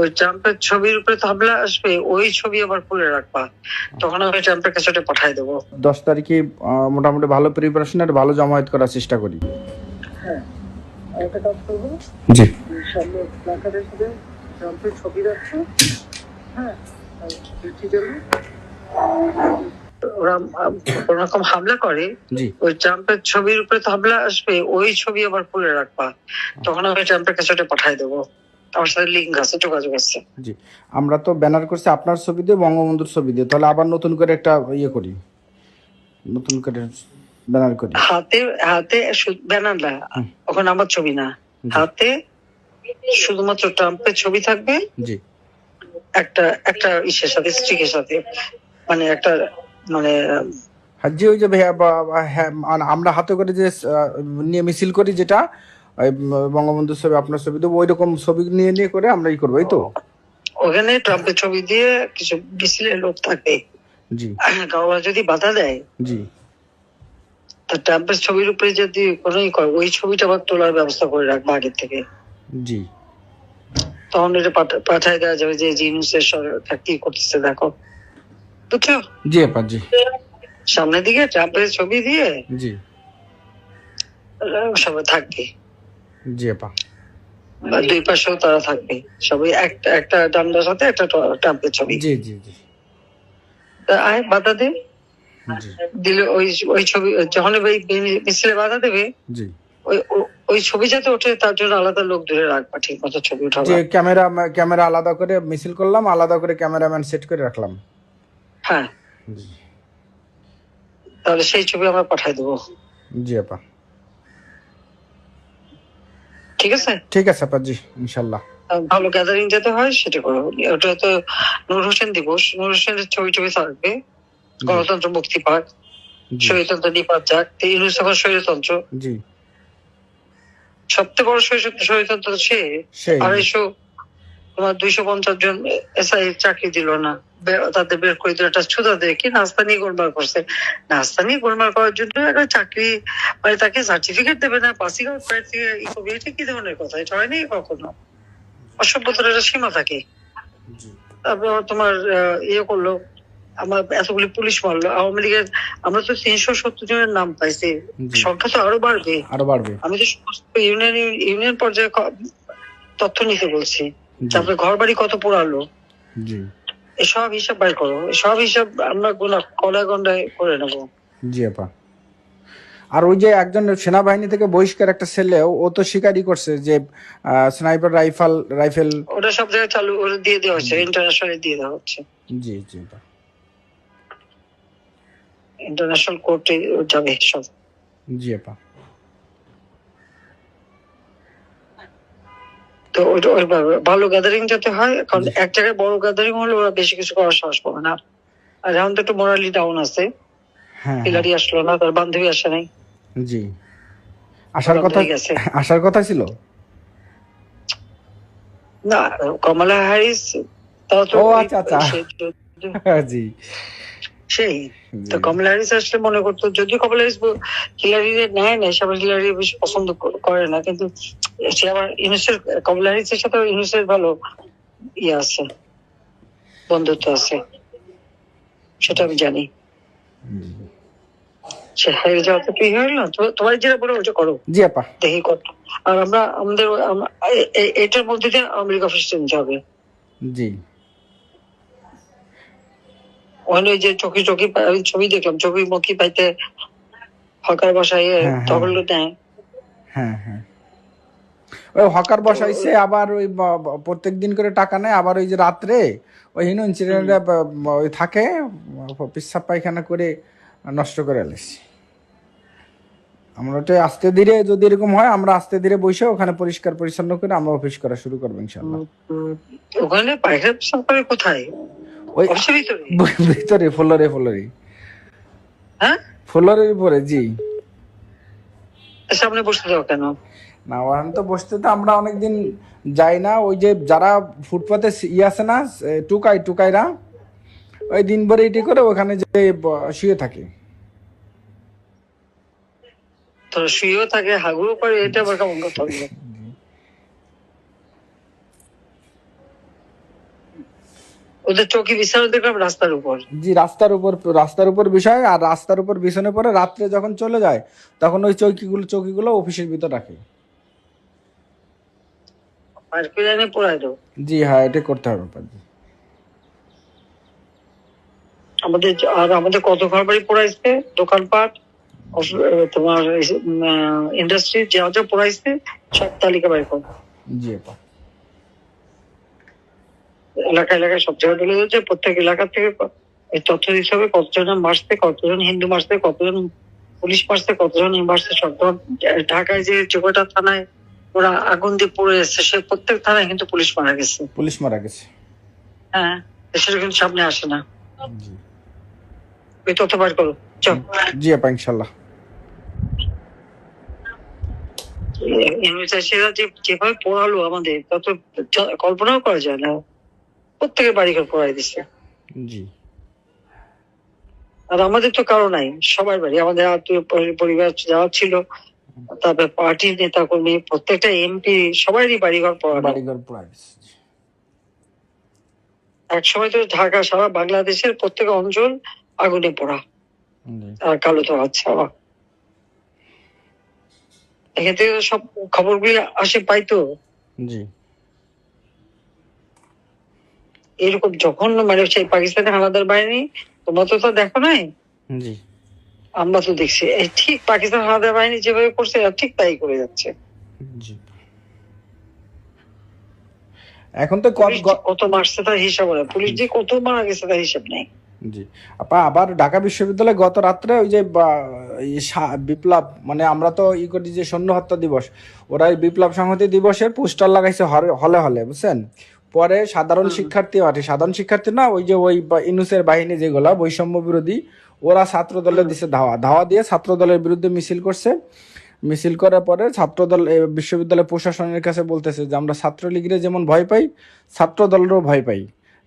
ওই ট্রাম্পের ছবির উপরে তাবলা আসবে ওই ছবি আবার খুলে রাখবা। তখন আমি ট্রাম্পের কাছে ওটা পাঠাই দেবো। দশ তারিখে মোটামুটি ভালো প্রিপারেশন আর ভালো জমায়েত করার চেষ্টা করি। হ্যাঁ একটা কাজ করব? জি। সামনে প্ল্যাকার্ডের সাথে ট্রাম্পের ছবি রাখছো হ্যাঁ ওরা হামলা করে জি। ওই ট্রাম্পের ছবির উপরে তাবলা আসবে ওই ছবি আবার খুলে রাখবা। তখন আমি ট্রাম্পের কাছে পাঠাই দেবো। আমার সাথে লিঙ্ক আছে যোগাযোগ আছে। জি। আমরা তো ব্যানার করছি আপনার ছবি দিয়ে বঙ্গবন্ধুর ছবি দিয়ে। তাহলে আবার নতুন করে একটা ইয়ে করি। নতুন করে ব্যানার করি। হাতে হাতে ব্যানার না ওখানে আমার ছবি না। হাতে শুধুমাত্র ট্রাম্পের ছবি থাকবে। জি। একটা একটা ইসের সাথে স্ট্রিকের সাথে। মানে একটা মানে আর যে ওই যে ভাইয়া হ্যাঁ, মানে আমরা হাতে করে যে নিয়ে মিছিল করি যেটা বঙ্গবন্ধুর ছবি আপনার ছবি দেবো ওই রকম ছবি নিয়ে নিয়ে করে আমরা ই করব এই তো? ওখানে ট্রাম্পের ছবি দিয়ে কিছু মিছিলের লোক থাকবে জি। যদি বাধা দেয় জি। তা ট্রাম্পের ছবির উপরে যদি কোনো ওই ছবিটা আবার তোলার ব্যবস্থা করে রাখব আগের থেকে। জি। তখন এটা পাঠা- পাঠায় দেওয়া যাবে যে জিনিসের সরকার কি করতেছে দেখো। বুঝছ? জি আপা জি। সামনের দিকে ট্রাম্পের ছবি দিয়ে জি। সবাই থাকবে। জি আপা। দুই পাশেও তারা থাকবে। সবাই একটা একটা ডান্ডার সাথে একটা ট্রাম্পের ছবি। জি জি জি। তা আয় বাধা দে। দিলে ওই ওই ছবি যখন ওই মিছিলে বাধা দেবে জি। ওই ওই ছবি যাতে ওঠে তার জন্য আলাদা লোক ধরে রাখবা ঠিক মতো ছবি উঠাবা। যে ক্যামেরা ক্যামেরা আলাদা করে মিছিল করলাম আলাদা করে ক্যামেরাম্যান সেট করে রাখলাম। হ্যাঁ। জি। তাহলে সেই ছবি আমরা পাঠাই দেবো। জি আপা। ঠিক আছে? ঠিক আছে ইনশাল্লাহ। ভালো গ্যাদারিং যাতে হয় সেটা করো। ওটা তো নূর হোসেন দিবস। নূর হোসেনের ছবি ছবি থাকবে। গণতন্ত্র মুক্তি পাক। জি, স্বৈরতন্ত্র নিপাত যাক। ইউনুস এখন স্বৈরতন্ত্র জি। সবচেয়ে বড় স্বৈরতন্ত্র সে। আড়াইশো তোমার দুইশো পঞ্চাশ জন এসআই চাকরি দিল না। তাদের বের করে দিল একটা ছুতা দিয়ে কি নাস্তা নিয়ে গোলমাল করছে। নাস্তা নিয়ে গোলমাল করার জন্য একটা চাকরি মানে তাকে সার্টিফিকেট দেবে না পাসিং আউট প্রার্থী ই করবে এটা কি ধরনের কথা? এটা হয়নি কখনো? অসভ্যতার একটা সীমা থাকে। তারপর তোমার ইয়ে করল আমার এতগুলি পুলিশ মারলো আওয়ামী লীগের আমরা তো তিনশো সত্তর জনের নাম পাইছি। সংখ্যা তো আরও বাড়বে। আরও বাড়বে। আমি তো সমস্ত ইউনিয়ন ইউনিয়ন পর্যায়ে তথ্য নিতে বলছি। তারপরে ঘর বাড়ি কত পোড়ালো? জি এসব হিসাব বাই করো। এসব হিসাব আমরা গোনা কলায় গন্ডায় করে নেব। জি আপা। আর ওই যে একজন সেনাবাহিনী থেকে বহিষ্কার একটা ছেলে ও তো স্বীকারই করছে যে স্নাইপার রাইফেল রাইফেল ওটা সব জায়গায় চালু ওটা দিয়ে দেওয়া হচ্ছে ইন্টারন্যাশনালি দিয়ে দেওয়া হচ্ছে। জি জি ইন্টারন্যাশনাল কোর্টে যাবে সব। জি আপা। তো ওইটা ভালো গ্যাদারিং যাতে হয় কারণ এক জায়গায় বড় গ্যাদারিং হলে ওরা বেশি কিছু করার সাহস পাবে না। আর এখন তো একটু মোরালি ডাউন আছে। হ্যাঁ হ্যাঁ, পিলারি আসলো না তার বান্ধবী আসে নাই। জি। আসার কথা আসার কথা ছিল? না কমলা হ্যারিস তারা তো ও, আচ্ছা, আচ্ছা। জি। সেই। তো কমলা হ্যারিস আসলে মনে করতো যদি কমলা হ্যারিস হিলারি নেয় না সবাই হিলারি বেশি পছন্দ করে না। কিন্তু সে আবার ইউনুসের কমলা হ্যারিসের সাথে ইউনুসের ভালো ইয়ে আছে বন্ধুত্ব আছে। সেটা আমি জানি। সে হেরে যাওয়া তো কি হইল না তো- তোমার যেটা বলে ওটা করো। জি আপা। দেখি কত আর আমরা আমাদের আম- এ- এ- এটার মধ্যে দিয়ে আমেরিকা অফিস নিতে হবে। জি। ওখানে যে পা- আমি ছবি দেখলাম মুখি পাইতে হকার বাসায় হ্যাঁ, হ্যাঁ। তখন নেয় হ্যাঁ হ্যাঁ। ওই হকার বসাইছে আবার ওই প্রত্যেক দিন করে টাকা নেয় আবার ওই যে রাত্রে ওই হিনো ইনসিডেন্টে ওই থাকে পেশাব পায়খানা করে নষ্ট করে এলেছি আমরা ওটা আস্তে ধীরে যদি এরকম হয় আমরা আস্তে ধীরে বসে ওখানে পরিষ্কার পরিচ্ছন্ন করে আমরা অফিস করা শুরু করব ওখানে পায়খানা করে কোথায়? ওই ভিতরে ভিতরে ফ্লোরে ফ্লোরে। হ্যাঁ? ফ্লোরের উপরে জি। সামনে বসতে দাও কেন? না ওখানে তো বসতে তো আমরা অনেকদিন যাই না। ওই যে যারা ফুটপাতে ই আছে না টুকাই টুকাইরা ওই দিন ভরে এটি করে ওখানে যে শুয়ে থাকে। তো শুয়েও থাকে হাগুও করে এটা আবার কেমন কথা ওদের চৌকি বিছানো দেখলাম রাস্তার উপর। জি রাস্তার উপর রাস্তার উপর বিষয় আর রাস্তার উপর বিছানে পরে রাত্রে যখন চলে যায় তখন ওই চৌকিগুলো চৌকিগুলো অফিসের ভিতর রাখে। আর জি হ্যাঁ এটা করতে হবে পাজি। আমাদের আর আমাদের কত ঘর বাড়ি পড়াইছে? দোকানপাট তোমার ইন্ডাস্ট্রি যা যা পড়াইছে সব তালিকা বাড়ি করো জি আপা এলাকা এলাকায় সব জায়গায় বলে দিচ্ছে প্রত্যেক এলাকা থেকে তথ্য দিতে হবে কতজন মারছে কতজন হিন্দু মারছে কতজন পুলিশ মারছে কতজন মারছে সব ঢাকায় যে চোখটা থানায় ওরা আগুন দিয়ে পড়ে এসছে সে প্রত্যেক থানায় কিন্তু পুলিশ মারা গেছে। পুলিশ মারা গেছে। হ্যাঁ দেশের কিন্তু সামনে আসে না। ওই তথ্য বার করো চল। জি আপা ইনশাল্লাহ যেভাবে পড়ালো আমাদের তত কল্পনাও করা যায় না। প্রত্যেকের বাড়ি ঘর পড়াই দিচ্ছে জি। আর আমাদের তো কারও নাই সবার বাড়ি। আমাদের আত্মীয় পরিবার যারা ছিল তারপরে পার্টির নেতা কর্মী প্রত্যেকটা এমপি সবারই বাড়িঘর পড়ানো বাড়িঘর এক সময় তো ঢাকা সারা বাংলাদেশের প্রত্যেক অঞ্চল আগুনে পড়া। আর কালো তো আচ্ছা এখান থেকে সব খবরগুলি আসে পাইতো। জি। এরকম জঘন্য মানে সেই পাকিস্তানি হানাদার বাহিনী তোমরা তো দেখো নাই? আমরা তো দেখছি। ঠিক পাকিস্তান হানাদার বাহিনী যেভাবে করছে ঠিক তাই করে যাচ্ছে। এখন তো কত মারছে তার হিসাব নেই। পুলিশ যে কত মারা গেছে তার হিসাব নেই। জি। আপা আবার ঢাকা বিশ্ববিদ্যালয়ে গত রাত্রে ওই যে বিপ্লব মানে আমরা তো ই করি যে সৈন্য হত্যা দিবস ওরা বিপ্লব সংহতি দিবসের পোস্টার লাগাইছে হলে হলে বুঝছেন? পরে সাধারণ শিক্ষার্থী মাঠে সাধারণ শিক্ষার্থী না ওই যে ওই ইনুসের বাহিনী যেগুলা বৈষম্য বিরোধী ওরা ছাত্র দলে দিছে ধাওয়া। ধাওয়া দিয়ে ছাত্র দলের বিরুদ্ধে মিছিল করছে। মিছিল করার পরে ছাত্রদল বিশ্ববিদ্যালয় প্রশাসনের কাছে বলতেছে যে আমরা ছাত্রলীগের যেমন ভয় পাই ছাত্র দলেরও ভয় পাই।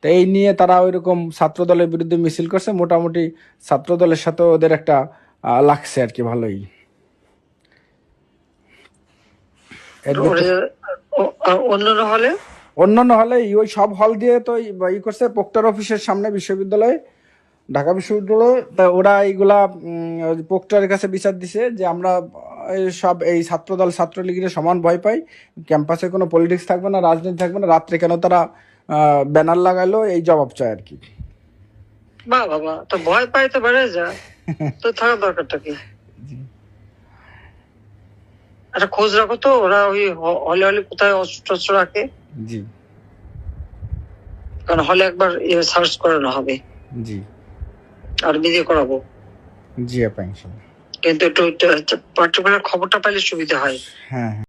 তো এই নিয়ে তারা ওইরকম ছাত্র দলের বিরুদ্ধে মিছিল করছে। মোটামুটি ছাত্র দলের সাথে ওদের একটা লাগছে আর কি ভালোই। অন্যান্য হলে? অন্যান্য হলে ওই সব হল দিয়ে তো ই- করছে পোক্টার অফিসের সামনে বিশ্ববিদ্যালয়ে, ঢাকা বিশ্ববিদ্যালয়ে। ওরা এইগুলা পোক্টারের কাছে বিচার দিছে যে আমরা সব এই ছাত্রদল, ছাত্রলীগের সমান ভয় পাই। ক্যাম্পাসে কোনো পলিটিক্স থাকবে না, রাজনীতি থাকবে না, রাত্রে কেন তারা ব্যানার লাগাইলো এই জবাব চায় আর কি। বাবা তো ভয় পাই তো বেড়ে যা, তো থাকার দরকারটা কি? একটা খোঁজ রাখো তো ওরা ওই হলে হলে কোথায় অস্ত্র রাখে? জি। কারণ হলে একবার সার্চ করানো হবে। জি। আর বিয়ে করাবো। জি আপা ইনশাআল্লাহ কিন্তু একটু পার্টিকুলার খবরটা পাইলে সুবিধা হয়। হ্যাঁ হ্যাঁ।